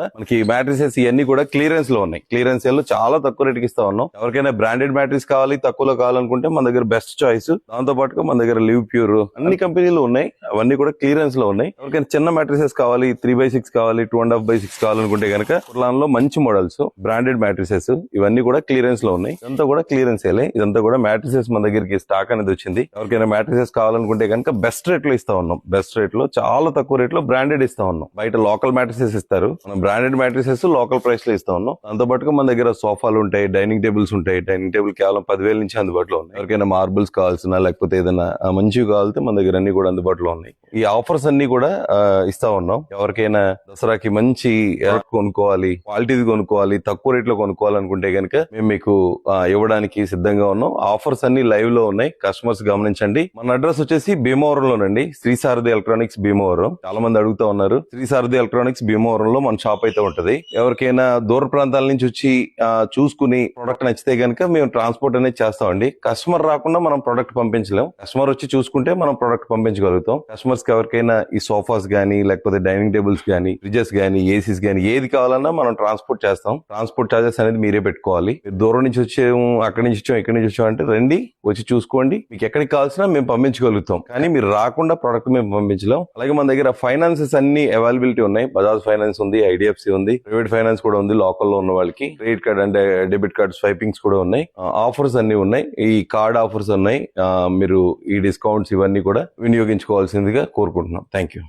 మనకి మ్యాట్రిసెస్ ఇవన్నీ కూడా క్లియరెన్స్లో ఉన్నాయి. క్లియరెన్స్లో చాలా తక్కువ రేటుకి ఇస్తా ఉన్నాం. ఎవరికైనా బ్రాండెడ్ మ్యాట్రిక్స్ కావాలి తక్కువలో కావాలనుకుంటే మన దగ్గర బెస్ట్ చాయిస్ దాంతో పాటుగా మన దగ్గర లివ్ ప్యూర్ అన్ని కంపెనీలు ఉన్నాయి. అవన్నీ కూడా క్లియరెన్స్లో ఉన్నాయి. ఎవరికైనా చిన్న మ్యాట్రిసెస్ కావాలి త్రీ బై సిక్స్ కావాలి two and half by six కావాలనుకుంటే కనుక లో మంచి మోడల్స్ బ్రాండెడ్ మ్యాట్రిసెస్ ఇవన్నీ కూడా క్లియరెన్స్లో ఉన్నాయి. ఇదంతా కూడా క్లియరెన్స్ ఇదంతా కూడా మ్యాట్రిసెస్ మన దగ్గరికి స్టాక్ అనేది వచ్చింది. ఎవరికైనా మ్యాట్రిసెస్ కావాలనుకుంటే కనుక బెస్ట్ రేట్లో ఇస్తా ఉన్నాం. బెస్ట్ రేట్లో చాలా తక్కువ రేట్లో బ్రాండెడ్ ఇస్తా ఉన్నాం. బయట లోకల్ మ్యాట్రిసెస్ ఇస్తారు. మనం బ్రాండెడ్ మ్యాట్రిసెస్ లోకల్ ప్రైస్లో ఇస్తా ఉన్నాం. దాంతో పాటుగా మన దగ్గర సోఫాలు ఉంటాయి డైనింగ్ టేబుల్స్ ఉంటాయి. డైనింగ్ టేబుల్ కేవలం పదివేల నుంచి అందుబాటులో ఉన్నాయి. ఎవరికైనా మార్బుల్స్ కావాల్సిన లేకపోతే ఏదైనా మంచివి కావాలంటే మన దగ్గర అన్ని కూడా అందుబాటులో ఉన్నాయి. ఈ ఆఫర్స్ అన్ని కూడా ఇస్తా ఉన్నాం. ఎవరికైనా దసరాకి మంచి కొనుక్కోవాలి క్వాలిటీది కొనుక్కోవాలి తక్కువ రేట్లో కొనుక్కోవాలనుకుంటే కనుక మేము మీకు ఇవ్వడానికి సిద్ధంగా ఉన్నాం. ఆఫర్స్ అన్ని లైవ్లో ఉన్నాయి. కస్టమర్స్ గమనించండి. మన అడ్రస్ వచ్చేసి భీమవరంలోనండి. శ్రీ సారథి ఎలక్ట్రానిక్స్ భీమవరం. చాలా మంది అడుగుతా ఉన్నారు. శ్రీ సారథి ఎలక్ట్రానిక్స్ భీమవరంలో మన షాప్ అయితే ఉంటది. ఎవరికైనా దూర ప్రాంతాల నుంచి వచ్చి చూసుకుని ప్రొడక్ట్ నచ్చితే కనుక మేము ట్రాన్స్పోర్ట్ అనేది చేస్తామండి. కస్టమర్ రాకుండా మనం ప్రొడక్ట్ పంపించలేం. కస్టమర్ వచ్చి చూసుకుంటే మనం ప్రొడక్ట్ పంపించగలుగుతాం. కస్టమర్స్కి ఎవరికైనా ఈ సోఫాస్ గానీ లేకపోతే డైనింగ్ టేబుల్స్ గానీ ఫ్రిడ్జెస్ గానీ ఏసీస్ గానీ ఏది కావాలన్నా మనం ట్రాన్స్పోర్ట్ చేస్తాం. ట్రాన్స్పోర్ట్ చార్జెస్ అనేది మీరే పెట్టుకోవాలి. దూరం నుంచి వచ్చాము అక్కడి నుంచి వచ్చాం ఎక్కడి నుంచి వచ్చాం అంటే రండి వచ్చి చూసుకోండి. మీకు ఎక్కడికి కావాల్సినా మేము పంపించగలుగుతాం. కానీ మీరు రాకుండా ప్రొడక్ట్ మేము పంపించలేం. అలాగే మన దగ్గర ఫైనాన్సెస్ అన్ని అవైలబిలిటీ ఉన్నాయి. బజాజ్ ఫైనాన్స్ ఉంది ఐడిఎఫ్సి ఉంది ప్రైవేట్ ఫైనాన్స్ కూడా ఉంది లోకల్లో ఉన్న వాళ్ళకి. క్రెడిట్ కార్డ్ అంటే డెబిట్ కార్డ్ స్వైపింగ్స్ కూడా ఉన్నాయి. ఆఫర్స్ అన్ని ఉన్నాయి. ఈ కార్డ్ ఆఫర్స్ ఉన్నాయి. మీరు ఈ డిస్కౌంట్స్ ఇవన్నీ కూడా వినియోగించుకోవాల్సి వినియోగించుకోవాల్సిందిగా కోరుకుంటున్నాం. Thank you